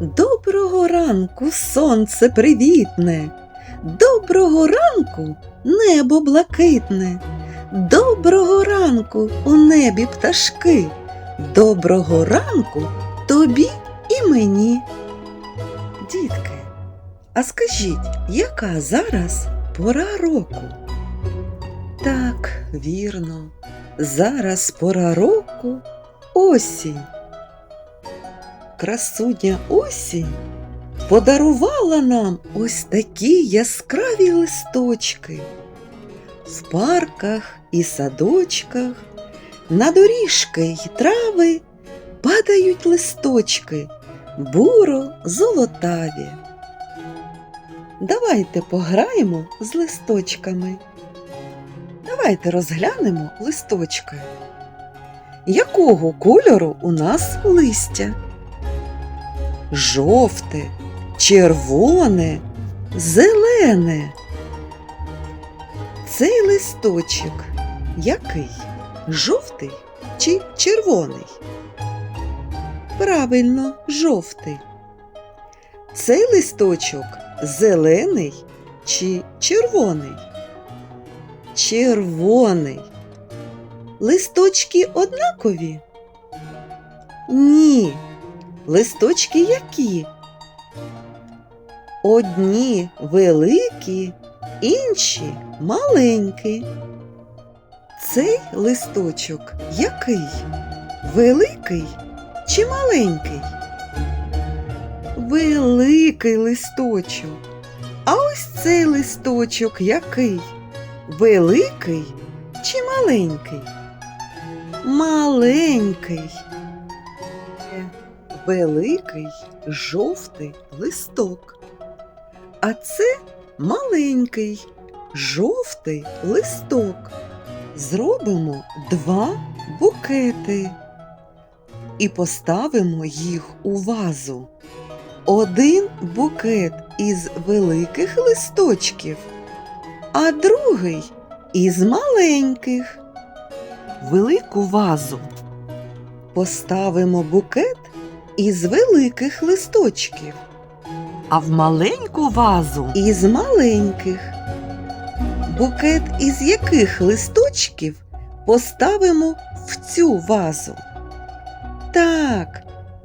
Доброго ранку, сонце привітне, доброго ранку, небо блакитне, доброго ранку у небі пташки, доброго ранку тобі і мені. Дітки, а скажіть, яка зараз пора року? Так, вірно, зараз пора року осінь. Красуня осінь подарувала нам ось такі яскраві листочки. В парках і садочках на доріжки й трави падають листочки буро золотаві. Давайте пограємо з листочками. Давайте розглянемо листочки. Якого кольору у нас листя? Жовте, червоне, зелене. Цей листочок який? Жовтий чи червоний? Правильно, жовтий. Цей листочок зелений чи червоний? Червоний. Листочки однакові? Ні. Листочки які? Одні великі, інші маленькі. Цей листочок який? Великий чи маленький? Великий листочок. А ось цей листочок який? Великий чи маленький? Маленький. Великий жовтий листок. А це маленький жовтий листок. Зробимо два букети і поставимо їх у вазу. Один букет із великих листочків, а другий із маленьких. Велику вазу поставимо букет із великих листочків, А в маленьку вазу із маленьких. Букет із яких листочків поставимо в цю вазу? Так,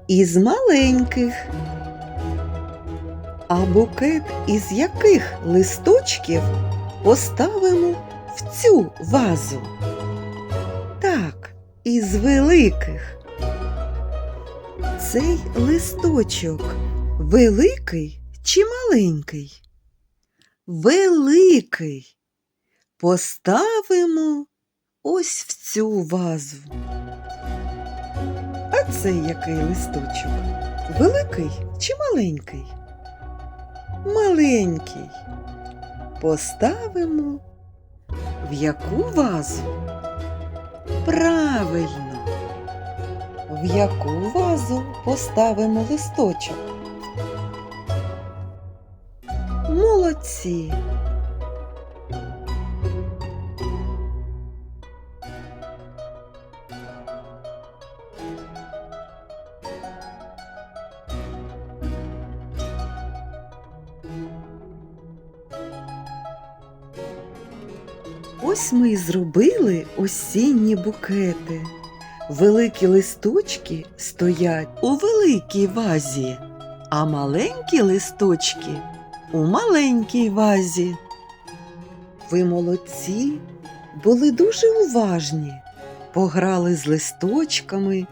із маленьких. А букет із яких листочків поставимо в цю вазу? Так, із великих. Цей листочок великий чи маленький? Великий. Поставимо ось в цю вазу. А цей який листочок? Великий чи маленький? Маленький. Поставимо в яку вазу? Правильно. В яку вазу поставимо листочок? Молодці. Ось ми й зробили осінні букети. Великі листочки стоять у великій вазі, а маленькі листочки у маленькій вазі. Ви молодці, були дуже уважні, пограли з листочками,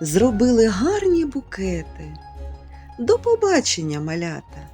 зробили гарні букети. До побачення, малята!